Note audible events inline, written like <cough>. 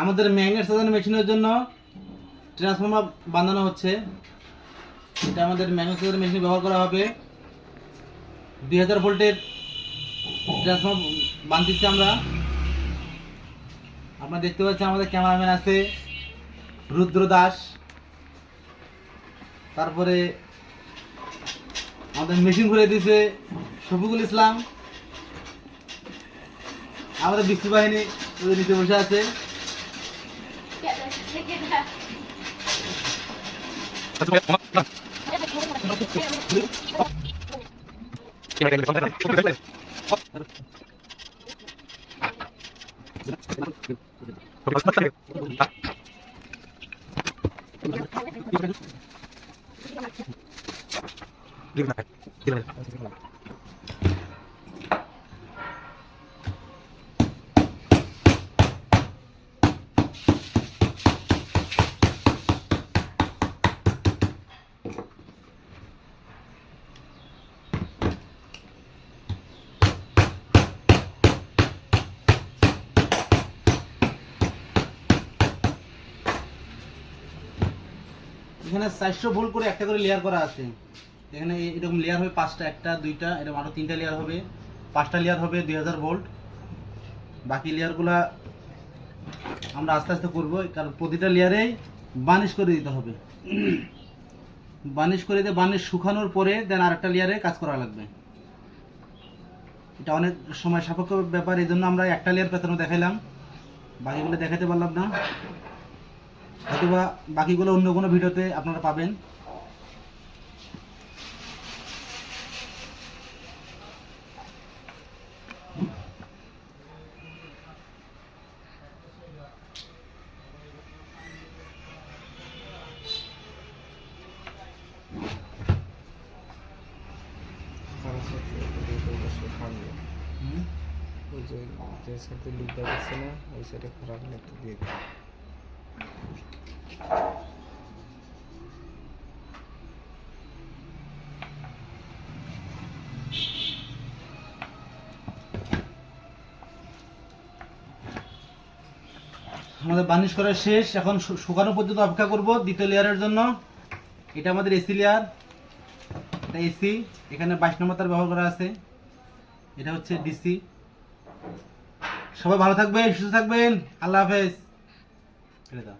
আমাদের ম্যাগনেট সাজানো মেশিনের জন্য ট্রান্সফর্মার বাঁধানো হচ্ছে। এটা আমাদের ম্যাগনেট সাজানো মেশিন ব্যবহার করা হবে। দুই হাজার ভোল্টের ট্রান্সফর্মার বাঁধতেছি আমরা। আপনারা দেখতে পাচ্ছেন আমাদের ক্যামেরাম্যান আছে রুদ্র দাস। তারপরে আমাদের মেশিন ঘুরে দিয়েছে শফিকুল ইসলাম। আমাদের বৃষ্টি বাহিনী নিচে বসে আছে। 他 <laughs> 这边红了，看。好，进来给你们上菜了，上菜了，好。六个奶，六个奶，এখানে চারশো ভোল্ট করে একটা করে লেয়ার করা আছে। এখানে এরকম লেয়ার হবে পাঁচটা, একটা, দুইটা, এরকম আরও তিনটা লেয়ার হবে। পাঁচটা লেয়ার হবে দুই হাজার ভোল্ট বাকি লেয়ারগুলা আমরা আস্তে আস্তে করব, কারণ প্রতিটা লেয়ারেই বানিশ করে দিতে হবে। বানিশ করে দিয়ে বানিশ শুকানোর পরে দেন আরেকটা লেয়ারে কাজ করা লাগবে। এটা অনেক সময় সাপেক্ষ ব্যাপার এই জন্য আমরা একটা লেয়ার পেছনে দেখাইলাম। বাকিগুলো দেখাতে পারলাম না। অথবা বাকিগুলো অন্য কোনো ভিডিওতে আপনারা পাবেন। ওই যে সাইডে লিক দেখাচ্ছে না, ওই সাইডে খারাপ একটু দিয়ে দিই আমাদের বার্নিশ করা শেষ। এখন শুকানো পর্যন্ত অপেক্ষা করব দ্বিতীয় লেয়ারের জন্য। এটা আমাদের এসি লেয়ার এটা এসি এখানে বাইশ নম্বর তার ব্যবহার করা আছে। এটা হচ্ছে ডিসি সবাই ভালো থাকবেন, সুস্থ থাকবেন। আল্লাহ হাফেজ। দাও।